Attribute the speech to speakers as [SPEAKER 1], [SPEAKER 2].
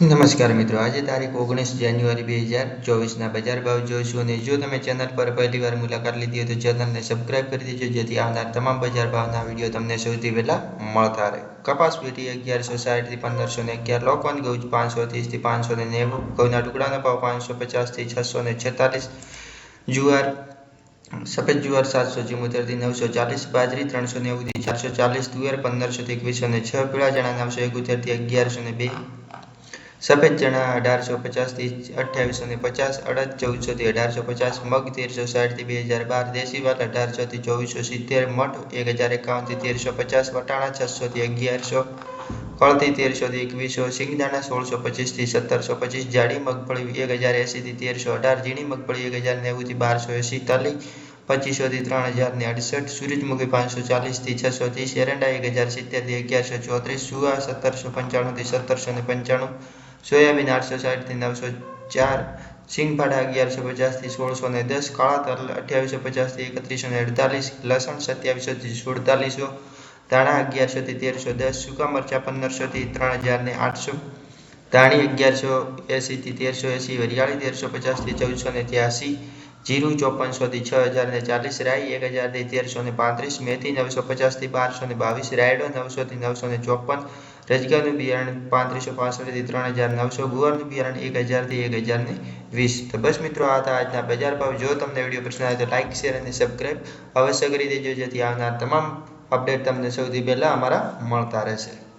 [SPEAKER 1] નમસ્કાર મિત્રો, આજે તારીખ ઓગણીસ જાન્યુઆરી બે હજાર ચોવીસના બજાર ભાવ જોઈશું અને જો તમે ચેનલ પર પહેલી વાર મુલાકાત લીધી હોય તો ચેનલને સબસ્ક્રાઇબ કરી દેજો, જેથી આવનાર તમામ બજાર ભાવના વીડિયો તમને સૌથી પહેલાં મળતા રહે. કપાસ પેટી અગિયારસો સાઠથી પંદરસો ને અગિયાર લોકોન ગૌજ પાંચસો ત્રીસથી પાંચસો ને નેવું, ઘઉંના ટુકડાનો ભાવ પાંચસો પચાસથી છસો ને છેતાલીસ, જુવાર સફેદ જુવાર સાતસો ચુમ્મોતેરથી નવસો ચાલીસ, બાજરી ત્રણસો નેવુંથી ચારસો ચાલીસ, તુવેર પંદરસોથી એકવીસો ને છ, પીળા ચણા નવસો એકોતેરથી અગિયારસો ને બે સફેદ ચણા અઢારસો પચાસથી અઠ્યાવીસો ને પચાસ, અડદ ચૌદસોથી અઢારસો પચાસ, મગ તેરસો સાઠથી બે હજાર બાર, દેશી વાલ અઢારસોથી ચોવીસો સિત્તેર, મઠ એક હજાર એકાવનથી તેરસો પચાસ, વટાણા છસોથી અગિયારસો, કળથી તેરસોથી એકવીસો, સિંગદાણા સોળસો પચીસથી સત્તરસો પચીસ, જાડી મગફળી એક હજાર એંસીથી તેરસો અઢાર, ઝીણી મગફળી એક હજાર નેવુંથી બારસો એંસી, તલી પચીસોથી ત્રણ હજાર ને અડસઠ સૂરજમુખી પાંચસો ચાલીસથી છસો ત્રીસ, એરંડા એક હજાર સિત્તેરથી અગિયારસો ચોત્રીસ, સુવા સત્તરસો પંચાણુંથી સત્તરસો ને પંચાણું સોયાબીન આઠસો સાઠથી નવસો ચાર સિંગફાડા અગિયારસો પચાસથી સોળસો ને દસ, કાળા તલ અઠ્યાવીસો પચાસથી એકત્રીસો ને અડતાલીસ, લસણ સત્યાવીસોથી સુડતાલીસો, ધાણા અગિયારસોથી તેરસો દસ, સૂકા મરચાં પંદરસોથી ત્રણ હજાર ને આઠસો, ધાણી અગિયારસો એંસીથી તેરસો એંસી, વરિયાળી તેરસો પચાસથી ચૌદસો ને ત્યાસી જીરું ચોપનસોથી છ હજાર ને ચાલીસ રાઈ, એક હજારથી તેરસો ને પાંત્રીસ, મેથી નવસો પચાસથી બારસો ને બાવીસ, રાયડો નવસોથી નવસો ને ચોપન, રજગાનું બિયારણ પાંત્રીસો પાસઠથી ત્રણ હજાર નવસો, ગુવારનું બિયારણ એક હજારથી એક હજાર ને વીસ. તો બસ મિત્રો, આ હતા આજના બજાર ભાવ. જો તમને વીડિયો પસંદ આવે તો લાઇક શેર અને સબસ્ક્રાઈબ અવશ્ય કરી દેજો, જેથી આવનાર તમામ અપડેટ તમને સૌથી પહેલાં અમારા મળતા રહેશે.